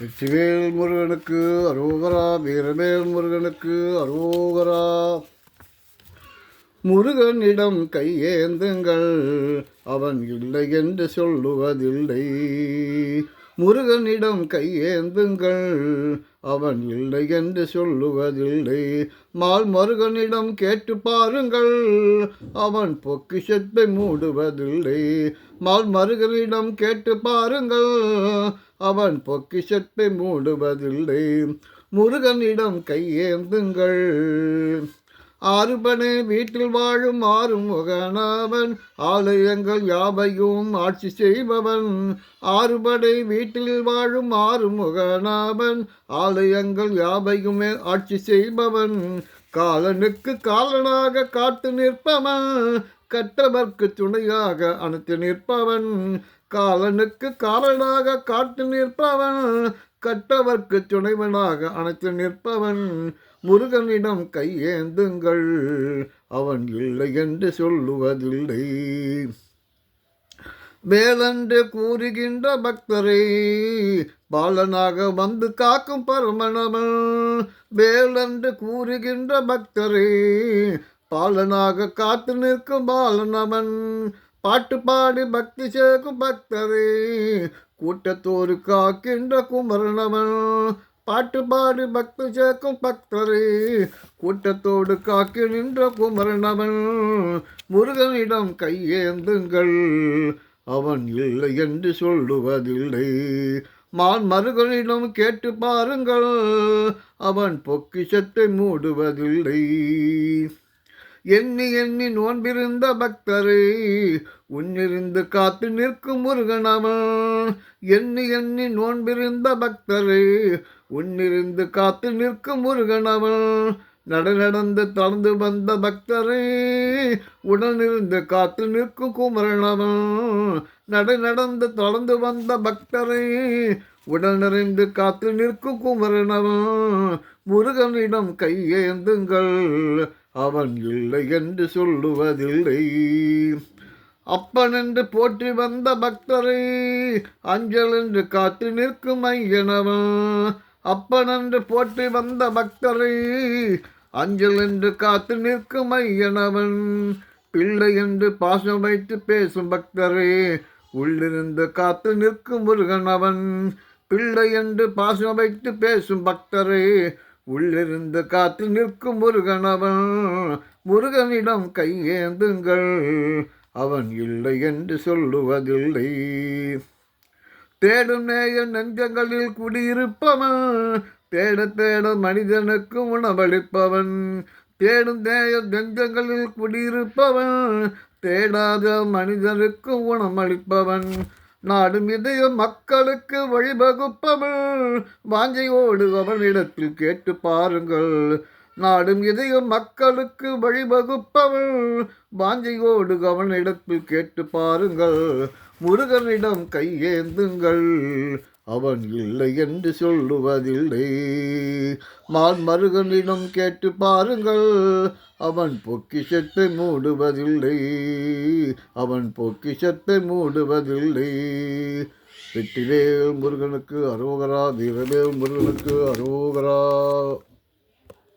வெற்றிவேல் முருகனுக்கு அரோகரா வீரவேல் முருகனுக்கு அரோகரா. முருகனிடம் கையேந்துங்கள் அவன் இல்லை என்று சொல்லுவதில்லை. முருகனிடம் கையேந்துங்கள். அவன் இல்லை என்று சொல்லுவதில்லை. மால் முருகனிடம் கேட்டு பாருங்கள். அவன் பொக்கிஷத்தை மூடுவதில்லை. மால் மருகனிடம் கேட்டு பாருங்கள். அவன் பொக்கிஷத்தை மூடுவதில்லை. முருகனிடம் கையேந்துங்கள். ஆறுபனே வீட்டில் வாழும் ஆறுமுகனவன் ஆலயங்கள் யாவையும் ஆட்சி செய்பவன். ஆறுபடை வீட்டில் வாழும் ஆறுமுகனவன் ஆலயங்கள் யாவையுமே ஆட்சி செய்பவன். காலனுக்கு காலனாக காத்து நிற்பவன். கற்றவர்க்கு துணையாக அணைத்து நிற்பவன். காலனுக்கு காலனாக காட்டு நிற்பவன். கற்றவர்க்கு துணைவனாக அணைத்து நிற்பவன். முருகனிடம் கையேந்துங்கள் அவன் இல்லை என்று சொல்லுவதில்லை. வேலென்று கூறுகின்ற பக்தரை பாலனாக வந்து காக்கும் பரமணவன் வேலென்று கூறுகின்ற பக்தரை பாலனாக காத்து நிற்கும் பாலனவன் பாட்டு பாடி பக்தி சேர்க்கும் பக்தரே. கூட்டத்தோடு காக்கின்ற குமரனவன் பாட்டு பாடி பக்தி சேர்க்கும் பக்தரே. கூட்டத்தோடு காக்கி நின்ற குமரனவன் முருகனிடம் கையேந்துங்கள். அவன் இல்லை என்று சொல்லுவதில்லை. மான் மருகனிடம் கேட்டு பாருங்கள். அவன் பொக்கிஷத்தை மூடுவதில்லை. எண்ணி எண்ணி நோன்பிருந்த பக்தரை உன்னிருந்து காத்து நிற்கும் முருகனவன் எண்ணி எண்ணி நோன்பிருந்த பக்தரை உன்னிருந்து காத்து நிற்கும் முருகனவன் நடநடந்து தளர்ந்து வந்த பக்தரை உடனிருந்து காத்து நிற்கும் குமரனவன் நடநடந்து நடந்து தொடர்ந்து வந்த பக்தரை உடனிருந்து காத்து நிற்கும் குமரனவன் முருகனிடம் கையேந்துங்கள் அவன் இல்லை என்று சொல்லுவதில்லை. அப்பன் என்று போற்றி வந்த பக்தரை அஞ்சல் என்று காத்து நிற்கும் ஐயனவன் அப்பன் என்று போற்றி வந்த பக்தரை அஞ்சல் என்று காத்து நிற்கும் ஐயனவன். பிள்ளை என்று பாசம் வைத்து பேசும் பக்தரே உள்ளிருந்து காத்து நிற்கும் முருகன் அவன். பிள்ளை என்று பாசம் வைத்து பேசும் பக்தரே உள்ளிருந்து காத்து நிற்கும் முருகனவன் முருகனிடம் கையேந்துங்கள் அவன் இல்லை என்று சொல்லுவதில்லை. தேடும் நேய நெஞ்சங்களில் குடியிருப்பவன். தேட தேட மனிதனுக்கு உணவளிப்பவன். தேடும் தேய நெஞ்சங்களில் குடியிருப்பவன். தேடாத மனிதனுக்கு உணமளிப்பவன் நாடும் இதயம் மக்களுக்கு வழிவகுப்பவள். வாஞ்சையோடு அவனிடத்தில் கேட்டு பாருங்கள். நாடும் இதயம் மக்களுக்கு வழிவகுப்பவள். வாஞ்சையோடு அவனிடத்தில் கேட்டு பாருங்கள். முருகனிடம் கையேந்துங்கள். அவன் இல்லை என்று சொல்லுவதில்லை. மான் மருகனிடம் கேட்டு பாருங்கள். அவன் பொக்கிஷத்தை மூடுவதில்லை. அவன் பொக்கிஷத்தை மூடுவதில்லை. வெற்றிவேல் முருகனுக்கு அரோகரா தீரவேல் முருகனுக்கு அரோகரா.